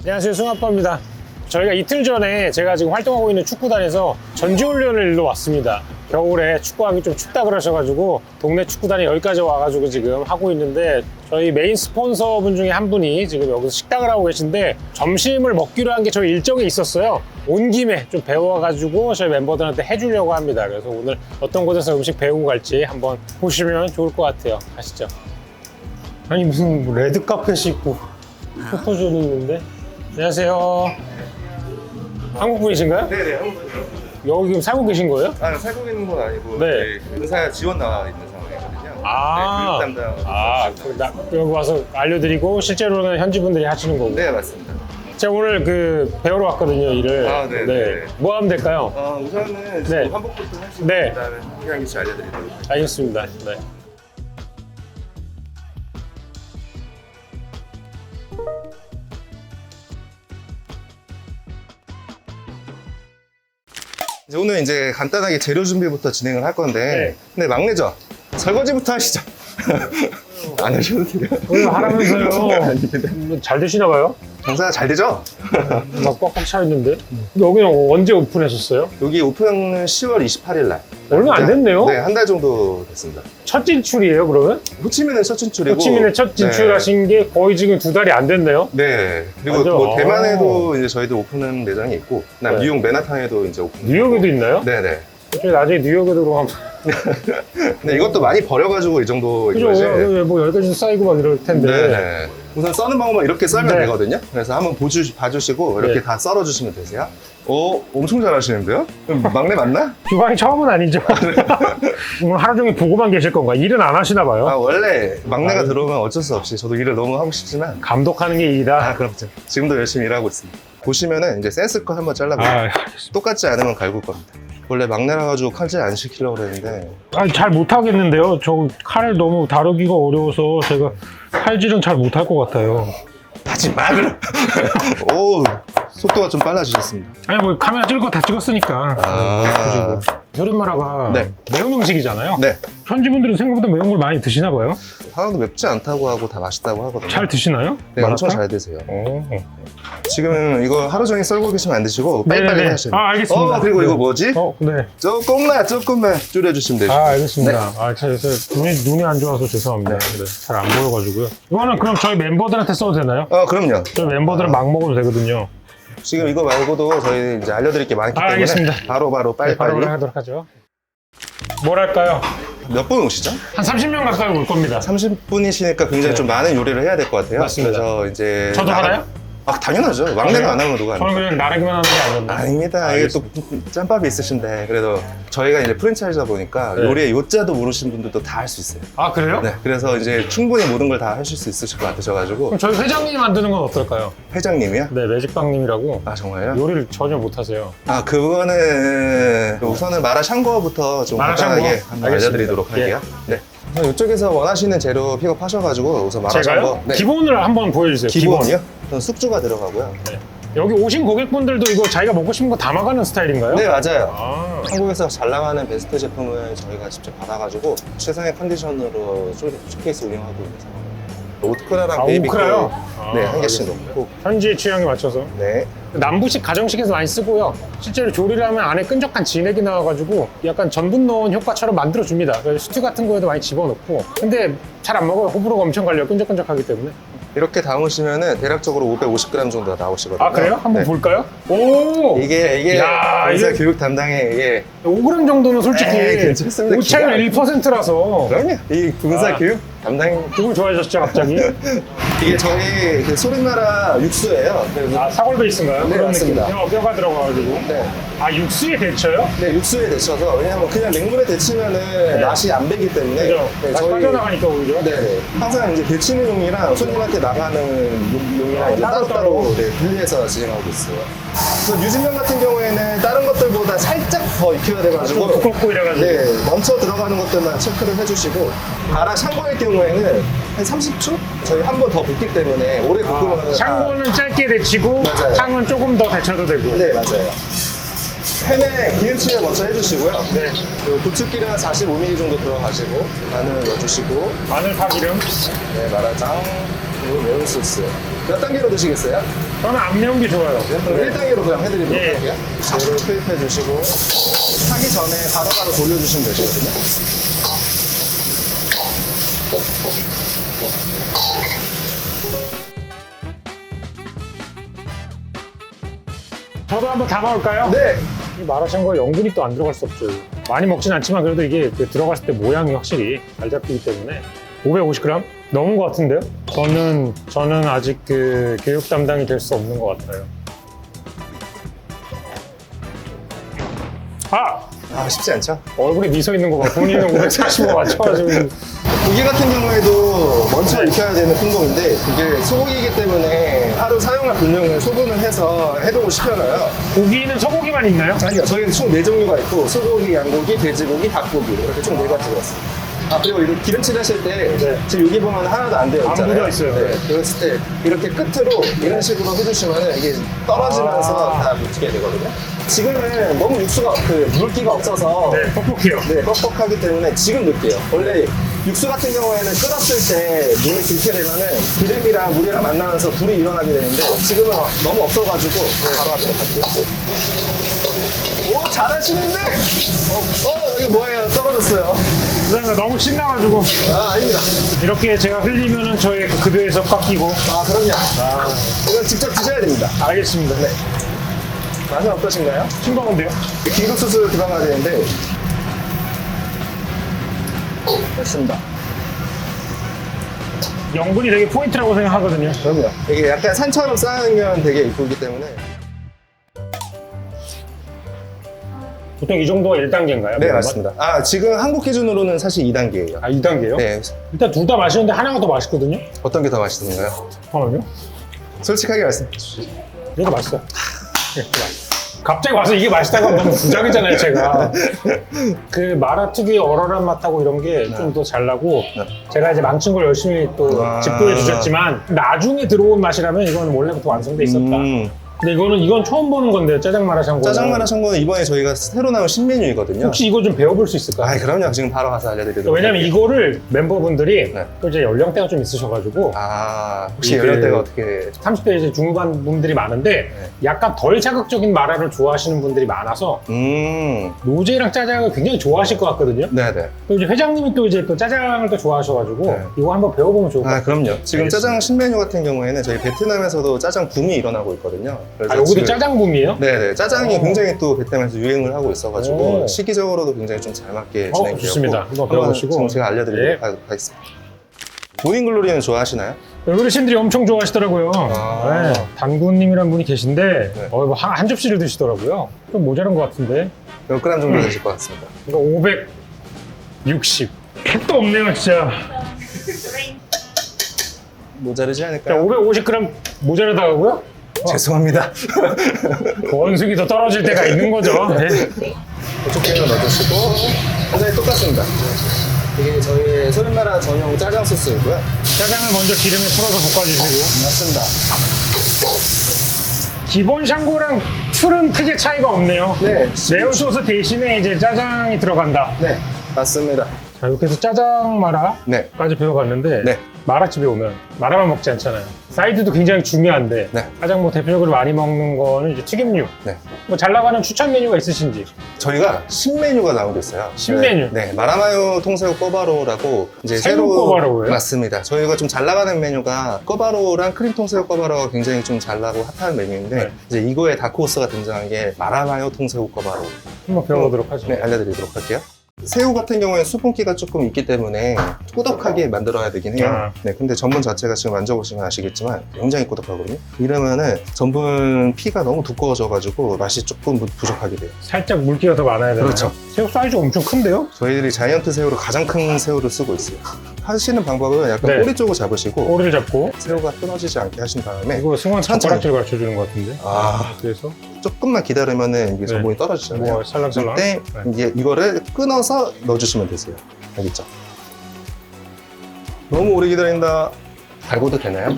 안녕하세요 승아빠입니다. 저희가 이틀 전에 제가 지금 활동하고 있는 축구단에서 전지훈련을 일로 왔습니다. 겨울에 축구하기 좀 춥다 그러셔가지고 동네 축구단에 여기까지 와가지고 지금 하고 있는데 저희 메인 스폰서분 중에 한 분이 지금 여기서 식당을 하고 계신데 점심을 먹기로 한 게 저희 일정에 있었어요. 온 김에 좀 배워가지고 저희 멤버들한테 해주려고 합니다. 그래서 오늘 어떤 곳에서 음식 배우고 갈지 한번 보시면 좋을 것 같아요. 가시죠 아니 무슨 뭐 레드 카펫이 있고 포토존이 있는데 안녕하세요 한국 분이신가요? 네네 한국 여기 지금 살고 계신 거예요? 아 살고 있는 건 아니고 네. 네. 의사 지원 나와 있는 상황이거든요. 아, 네, 교육 담당. 아, 그 나, 여기 와서 알려드리고 실제로는 현지 분들이 하시는 거고. 네 맞습니다. 제가 오늘 그 배우러 왔거든요 일을. 아, 네, 네. 뭐 하면 될까요? 어, 우선은 네. 네. 한복부터 하시고 네. 그다음에 필요한 기술 알려드리도록 할게요. 알겠습니다. 네. 이제 오늘 이제 간단하게 재료 준비부터 진행을 할 건데, 네. 근데 막내죠. 설거지부터 하시죠. 안 하셔도 돼요. 오늘 하라면서요. 아닙니다. 뭐잘 되시나 봐요? 장사가 잘 되죠? 막 꽉꽉 차 있는데. 여기는 언제 오픈하셨어요? 여기 오픈은 10월 28일 날. 얼마 안 됐네요. 네, 한 달 정도 됐습니다. 첫 진출이에요 그러면? 호치민은 첫 진출이고. 호치민에 첫 진출하신 게 거의 지금 두 달이 안 됐네요. 네. 그리고 맞아. 뭐 아. 대만에도 이제 저희들 오픈한 매장이 있고, 그다음 네. 뉴욕 맨하탄에도 이제 오픈. 뉴욕에도 있나요? 네네. 저희 나중에 뉴욕에도 그럼 근데 이것도 많이 버려가지고 이 정도 그죠? 이거지. 왜, 뭐 여기까지 쌓이고 막 이럴 텐데. 네네. 우선 써는 방법은 이렇게 썰면 네. 되거든요. 그래서 한번 보주, 봐주시고 이렇게 네. 다 썰어주시면 되세요. 오, 엄청 잘하시는데요? 그럼 막내 맞나? 주방이 처음은 아니죠. 오늘 하루 종일 보고만 계실 건가? 일은 안 하시나 봐요. 아 원래 막내가 어? 아유. 들어오면 어쩔 수 없이 저도 일을 너무 하고 싶지만 감독하는 게 일이다. 아 그럼요. 지금도 열심히 일하고 있습니다. 보시면은 이제 센스컷 한번 잘라볼게요. 아, 똑같지 않으면 갈굴 겁니다. 원래 막내라 가지고 칼질 안 시키려고 그랬는데 아니, 잘 못하겠는데요. 저 칼을 너무 다루기가 어려워서 제가 칼질은 잘 못할 것 같아요. 하지 마 그럼. 오 속도가 좀 빨라지셨습니다. 아니, 뭐 카메라 찍을 거 다 찍었으니까. 아 효린마라가 네. 매운 음식이잖아요. 네. 현지 분들은 생각보다 매운 걸 많이 드시나 봐요. 하나도 맵지 않다고 하고 다 맛있다고 하거든요. 잘 드시나요? 네, 엄청 마라탕? 잘 드세요. 오. 지금 이거 하루 종일 썰고 계시면 안 드시고 빨리빨리 네네네. 하셔야 돼요. 아, 알겠습니다. 어, 그리고 네. 이거 뭐지? 어, 네. 조금만 조금만 줄여주시면 되죠. 아, 알겠습니다. 아, 제가 눈이, 눈이 안 좋아서 죄송합니다. 네, 잘안 보여가지고요. 이거는 그럼 저희 멤버들한테 써도 되나요? 어, 그럼요. 저희 멤버들은 막 먹어도 되거든요. 지금 이거 말고도 저희 이제 알려드릴 게 많기 아, 때문에 알겠습니다. 바로 바로 네, 바로 빨리 빨리 하도록 하죠. 뭐랄까요? 몇 분 오시죠? 한 30명 가까이 올 겁니다. 30분이시니까 굉장히 네. 좀 많은 요리를 해야 될 것 같아요. 맞습니다. 그래서 이제 저도 나가- 하나요? 아, 당연하죠. 막내가 안 하면 누가 저는 합니까? 그냥 나르기만 하는 게 아니었나? 아닙니다. 이게 또 짬밥이 있으신데 그래도 저희가 이제 프랜차이즈다 보니까 네. 요리의 요자도 모르신 분들도 다 할 수 있어요. 아, 그래요? 네, 그래서 이제 충분히 모든 걸 다 하실 수 있으실 것 같으셔가지고 그럼 저희 회장님이 만드는 건 어떨까요? 회장님이요? 네, 매직빵님이라고 아 정말요? 요리를 전혀 못하세요. 아 그거는 우선은 마라 샹궈부터 좀 마라 간단하게 샹궈? 한번 알겠습니다. 알려드리도록 예. 할게요. 네. 우선 이쪽에서 원하시는 재료 픽업하셔가지고 우선 마라 제가요? 네. 기본을 한번 보여주세요. 기본이요? 숙주가 들어가고요. 네. 여기 오신 고객분들도 이거 자기가 먹고 싶은 거 담아가는 스타일인가요? 네 맞아요. 아, 한국에서 잘 나가는 베스트 제품을 저희가 직접 받아가지고 최상의 컨디션으로 쇼- 쇼케이스 운영하고 있는 상황입니다. 오크라랑 아, 오크라요? 네, 아, 한 개씩 알겠습니다. 넣고 현지의 취향에 맞춰서. 네. 남부식 가정식에서 많이 쓰고요. 실제로 조리를 하면 안에 끈적한 진액이 나와가지고 약간 전분 넣은 효과처럼 만들어줍니다. 그래서 스튜 같은 거에도 많이 집어넣고. 근데 잘 안 먹어요. 호불호가 엄청 갈려요. 끈적끈적하기 때문에. 이렇게 담으시면은 대략적으로 550g 정도가 나오시거든요. 아, 그래요? 한번 네. 볼까요? 오! 이게 이게 야, 이게- 교육 담당의 이게 5g 정도는 솔직히 에이, 괜찮습니다. 오차율 1%라서 그럼요. 이 군사 아. 교육 담당 기분 좋아졌죠, 갑자기? 이게 저희 그 소리나라 육수예요. 그래서 아, 사골 베이스인가요? 네, 그런 맞습니다. 느낌. 뼈, 뼈가 들어가가지고. 네. 아, 육수에 데쳐요? 네, 육수에 데쳐서 왜냐면 그냥 맹물에 데치면은 맛이 안 배기 때문에 그죠? 네, 다시 빠져나가니까 오히려. 네, 네. 항상 이제 데치는 용이랑 손님한테 나가는 용- 용이랑 이제 아, 따로, 따로따로 네, 분리해서 진행하고 있어요. 그래서 유진면 같은 경우에는 다른 것들보다 살짝 더 익혀야 돼가지고 두껍고 이래가지고. 네, 먼저 들어가는 것들만 체크를 해주시고 가라 샹궈일 경우 에는 한 30초? 저희 한 번 더 붓기 때문에 오래 볶으면 아, 샹궈는 짧게 데치고 맞아요. 탕은 조금 더 데쳐도 되고. 네, 맞아요. 팬에 기름칠을 먼저 해주시고요. 네. 그리고 고추기름 한 45ml 정도 들어가시고 마늘 넣어주시고 마늘 파기름. 네, 마라장 그리고 매운 소스. 몇 단계로 드시겠어요? 저는 안 매운 게 좋아요. 그럼 1단계로 그냥 해드리도록 예. 할게요. 재료를 투입해 주시고 하기 전에 바로바로 돌려주시면 되시거든요. 저도 한번 담아올까요? 네. 이 마라샹궈에 연근이 또 안 들어갈 수 없죠. 많이 먹진 않지만 그래도 이게 그 들어갔을 때 모양이 확실히 잘 잡히기 때문에 550g 넘은 것 같은데요? 저는 저는 아직 그 교육 담당이 될 수 없는 것 같아요. 아 아 쉽지 않죠? 얼굴에 미소 있는 거 봐. 본인은 545 맞춰가지고 고기 같은 경우에도 먼저 익혀야 되는 품목인데 이게 소고기이기 때문에 하루 사용할 분량을 소분을 해서 해동을 시켜놔요. 고기는 소고기만 있나요? 아니요, 저희는 총네 종류가 있고 소고기, 양고기, 돼지고기, 닭고기 이렇게 총네 가지가 있습니다. 아 그리고 이렇게 기름칠 하실 때 네. 지금 여기 보면 하나도 안 되어 안 있잖아요. 묻어 있어요. 네, 그랬을 때 이렇게 끝으로 이런 식으로 해주시면 이게 떨어지면서 아. 다 묻게 되거든요. 지금은 너무 육수가 그 물기가 없어서 네, 뻑뻑해요. 네, 뻑뻑하기 때문에 지금 넣을게요. 원래 육수 같은 경우에는 끓었을 때 물이 들게 되면은 기름이랑 물이랑 만나면서 불이 일어나게 되는데 지금은 너무 없어가지고 바로 하도록 할게요. 오, 잘하시는데? 어, 어, 이거 뭐예요? 떨어졌어요. 그다음에 너무 신나가지고 아, 아닙니다. 이렇게 제가 흘리면은 저의 그 급여에서 깎이고 아, 그럼요. 이건 직접 드셔야 됩니다. 알겠습니다. 네. 맛은 어떠신가요? 싱거운데요? 긴급 수술 들어가야 되는데. 됐습니다. 연근이 되게 포인트라고 생각하거든요. 그럼요. 이게 약간 산처럼 쌓으면 되게 이쁘기 때문에. 보통 이 정도가 1단계인가요? 네, 맞습니다. 아, 지금 한국 기준으로는 사실 2단계예요. 아, 2단계요? 네. 일단 둘 다 맛있는데 하나가 더 맛있거든요? 어떤 게 더 맛있는가요? 잠깐만요. 솔직하게 말씀해 주시죠. 얘가 맛있어. 네, 맛있어. 갑자기 와서 이게 맛있다고 하면 너무 부작이잖아요, 제가. 그 마라 특유의 얼얼한 맛하고 이런 게 좀 더 잘 나고, 네. 제가 이제 망친 걸 열심히 또 아. 집도해 주셨지만, 나중에 들어온 맛이라면 이건 원래부터 완성돼 있었다. 음, 근데 이거는, 이건 처음 보는 건데요, 짜장 마라샹궈. 짜장 마라 샹궈는 이번에 저희가 새로 나온 신메뉴이거든요. 혹시 이거 좀 배워볼 수 있을까요? 아, 그럼요. 지금 바로 가서 알려드리도록 왜냐면 할게요. 이거를 멤버분들이 네. 또 이제 연령대가 좀 있으셔가지고 아, 혹시 이게- 연령대가 어떻게. 30대 이제 중반 분들이 많은데 네. 약간 덜 자극적인 마라를 좋아하시는 분들이 많아서 음, 로제랑 짜장을 굉장히 좋아하실 것 같거든요. 네네. 또 이제 회장님이 또 이제 또 짜장을 또 좋아하셔가지고 네. 이거 한번 배워보면 좋을 것 아, 같아요. 그럼요. 지금 알겠습니다. 짜장 신메뉴 같은 경우에는 저희 베트남에서도 짜장 붐이 일어나고 있거든요. 그래서 아, 여기도 지금- 짜장 붐이에요? 네네. 짜장이 어. 굉장히 또 베트남에서 유행을 하고 있어가지고 오. 시기적으로도 굉장히 좀 잘 맞게 어, 진행되었고 좋습니다. 한번 배워보시고. 지금 제가 알려드리도록 예. 하- 하겠습니다. 모닝글로리는 좋아하시나요? 어르신들이 엄청 좋아하시더라고요. 아. 네, 단구님이란 분이 계신데 네. 어, 뭐한 한 접시를 드시더라고요. 좀 모자란 것 같은데. 몇 그램 음. 정도 되실 것 같습니다. 이거 560. 택도 없네요, 진짜. 모자르지 자, 않을까요? 550g 모자라다고요? 죄송합니다. 원숭이 더 떨어질 때가 있는 거죠. 네. 고추 기름 넣어주시고 굉장히 똑같습니다. 이게 저희 소림나라 전용 짜장 소스이고요. 짜장을 먼저 기름에 풀어서 볶아주시고. 맞습니다. 기본 샹궈랑 틀은 크게 차이가 없네요. 네. 매운 소스 대신에 이제 짜장이 들어간다. 네, 맞습니다. 자, 이렇게 해서 짜장 마라까지 네, 배워봤는데 네. 마라집에 오면 마라만 먹지 않잖아요. 사이드도 굉장히 중요한데 네. 가장 뭐 대표적으로 많이 먹는 거는 이제 튀김류. 네. 뭐 잘 나가는 추천 메뉴가 있으신지. 저희가 신메뉴가 나오고 있어요. 신메뉴? 네, 네, 마라마요 통새우 꼬바로라고 이제 새우 새로 꼬바로우예요? 맞습니다. 저희가 좀 잘 나가는 메뉴가 꼬바로랑 크림 통새우 꼬바로가 굉장히 좀 잘 나고 핫한 메뉴인데 네. 이제 이거에 다크호스가 등장한 게 마라마요 통새우 꼬바로. 한번 배워보도록 하죠. 네, 알려드리도록 할게요. 새우 같은 경우에 수분기가 조금 있기 때문에 꾸덕하게 만들어야 되긴 해요. 아. 네, 근데 전분 자체가 지금 만져보시면 아시겠지만 굉장히 꾸덕하거든요. 이러면은 전분 피가 너무 두꺼워져가지고 맛이 조금 부- 부족하게 돼요. 살짝 물기가 더 많아야 되나요? 그렇죠. 새우 사이즈가 엄청 큰데요? 저희들이 자이언트 새우로 가장 큰 새우를 쓰고 있어요. 하시는 방법은 약간 네. 꼬리 쪽을 잡으시고 꼬리를 잡고 새우가 끊어지지 않게 하신 다음에 이거 승원 천천히. 젓가락질 가르쳐 주는 것 같은데. 아 그래서 조금만 기다리면은 이게 네. 전분이 떨어지잖아요. 뭐 살랑살랑. 그때 네. 이게 이거를 끊어서 넣어주시면 되세요. 알겠죠? 너무 오래 기다린다. 달고도 되나요?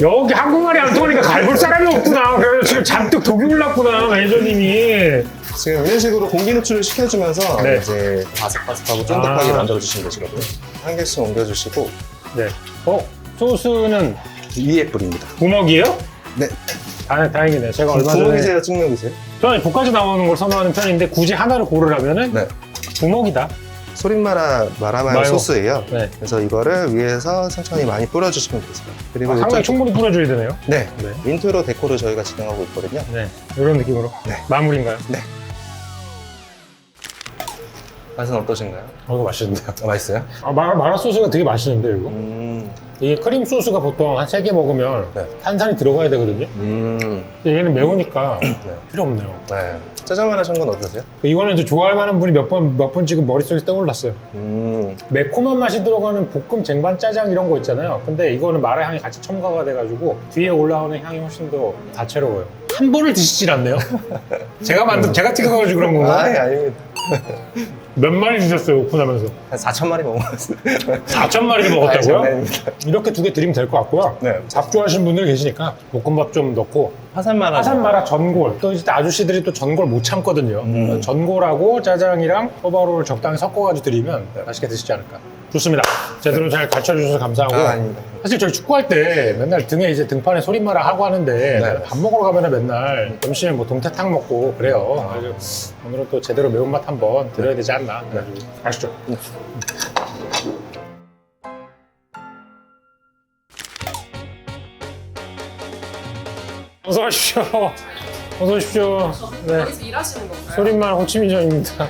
여기 한국말이 안 통하니까 갈볼 사람이 없구나. 그래서 지금 잔뜩 독이 올랐구나, 매니저님이. 지금 이런 식으로 공기 누출을 시켜주면서 네. 이제 바삭바삭하고 쫀득하게 아. 만들어주시면 되시거든요. 한 개씩 옮겨주시고 네. 어, 소스는 위에 뿌립니다. 부먹이에요? 네. 다, 다행이네. 제가 얼마 전에 부먹이세요, 찍먹이세요? 저는 볶아서 나오는 걸 선호하는 편인데 굳이 하나를 고르라면은 네. 부먹이다. 소림마라 마라마요 마요. 소스예요. 네. 그래서 이거를 위에서 천천히 많이 뿌려주시면 되세요. 그리고 아, 상당히 이쪽- 충분히 뿌려줘야 되네요. 네. 네. 민트로 데코를 저희가 진행하고 있거든요. 네. 이런 느낌으로. 네. 마무리인가요? 맛은 어떠신가요? 어, 이거 맛있는데요. 아, 맛있어요? 아, 마라, 마라 소스가 되게 맛있는데 이거. 음. 이게 크림 소스가 보통 한 세 개 먹으면 네. 탄산이 들어가야 되거든요. 음. 근데 얘는 매우니까 네. 필요 없네요. 네. 짜장면 하신 건 어떠세요? 이거는 이제 좋아할 만한 분이 몇 번, 몇 번 지금 머릿속에 떠올랐어요. 음. 매콤한 맛이 들어가는 볶음, 쟁반, 짜장 이런 거 있잖아요. 근데 이거는 마라 향이 같이 첨가가 돼가지고 뒤에 올라오는 향이 훨씬 더 다채로워요. 한 번을 드시질 않네요. 제가 만든, 제가 튀겨가지고 그런 건가? 아, 예, 아닙니다. 몇 마리 드셨어요, 오픈하면서? 한 4천 마리 먹었어요. 4천 마리를 아, 먹었다고요? 장난입니다. 이렇게 두 개 드리면 될 것 같고요. 네. 밥 좋아하시는 분들 계시니까 볶음밥 좀 넣고 화산마라. 화산 마라 전골 또 이제 아저씨들이 또 전골 못 참거든요. 음. 전골하고 짜장이랑 호바로를 적당히 섞어가지고 드리면 맛있게 드시지 않을까. 좋습니다. 제대로 잘 가르쳐 주셔서 감사하고. 아, 아닙니다. 사실 저희 축구할 때 맨날 등에 이제 등판에 소리마라 하고 하는데 네. 밥 먹으러 가면 맨날 점심에 뭐 동태탕 먹고 그래요. 그래서 오늘은 또 제대로 매운맛 한번 드려야 되지 않나. 그래가지고 아시죠? 어서 오십시오. 어서 오십시오. 네. 여기서 일하시는 건가요? 소림만 호치민정입니다.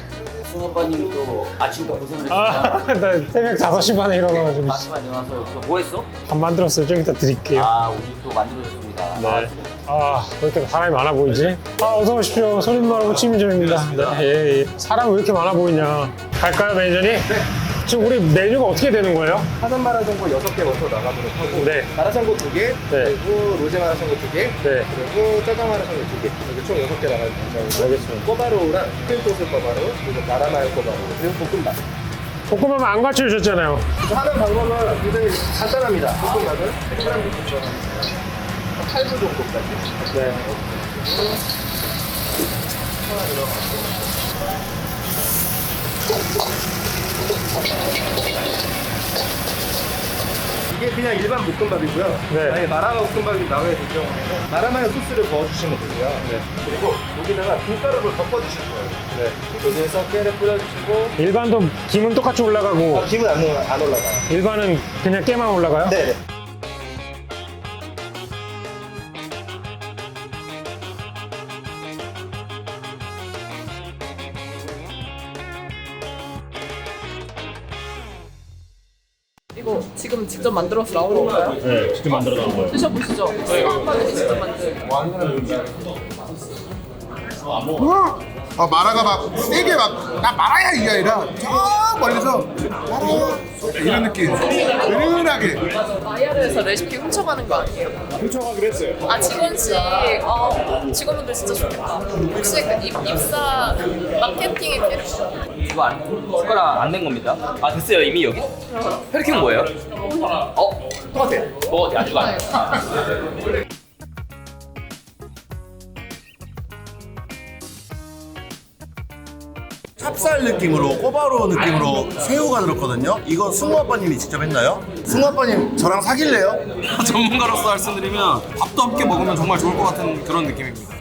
승오빠님도 아침부터 고생을 아, 했습니다. 나 새벽 5시 반에 일어나가지고 마지막에 와서 뭐 했어? 밥 만들었어요. 좀 이따 드릴게요. 아, 우리 또 만들어줬습니다. 네. 아, 왜 이렇게 사람이 많아 보이지? 아, 어서 오십시오. 소림만 호치민정입니다. 네, 예, 예. 사람 왜 이렇게 많아 보이냐? 갈까요, 매니저님? 네. 지금 우리 메뉴가 어떻게 되는 거예요? 화산마라 전골 6개 먼저 나가도록 하고. 네. 마라샹궈 2개, 네. 그리고 로제 마라샹궈 2개, 네. 그리고 짜장 마라샹궈 2개. 이렇게 총 6개 나갈 예정이고. 알겠습니다. 꼬바로우랑 크림소스 꼬바로우, 그리고 마라마요 꼬바로우, 그리고 볶음밥. 볶음밥 안 같이 주셨잖아요. 하는 방법은 굉장히 간단합니다. 볶음밥은 100g 정도 들어갑니다. 8분 정도까지. 네. 이게 그냥 일반 볶음밥이고요. 네. 만약에 마라마 볶음밥이 나와야 될 경우에는 마라마요 소스를 부어주시면 되고요. 그리고 여기다가 김가루를 덮어주실 거예요. 네. 여기에서 깨를 뿌려주시고 일반도 김은 똑같이 올라가고 아, 기분 안, 올라- 안 올라가요. 일반은 그냥 깨만 올라가요? 네네. 이거 지금 직접 만들어서 나오는 건가요? 네, 직접 만들어 나온 거예요. 드셔보시죠. 수학과들이 직접 만든. 어, 마라가 막 세게 막 나 마라야 이게 아니라 저 멀리서 마라야 이런 느낌 은은하게 마이야르에서 레시피 훔쳐가는 거 아니에요? 훔쳐가기로 했어요. 아 직원식, 아 직원분들 진짜 좋겠다. 혹시 그 입, 입사 마케팅에? 이거 안, 숟가락 안 된 겁니다. 아, 됐어요. 이미 여기? 혈액형 뭐예요? 어? 똑같아. 먹어도 돼. 아주 가. 찹쌀 느낌으로 꼬바로 느낌으로 새우가 들었거든요 이건 승우 아빠님이 직접 했나요? 승우 아빠님 저랑 사귈래요? 전문가로서 말씀드리면 밥도 함께 먹으면 정말 좋을 것 같은 그런 느낌입니다.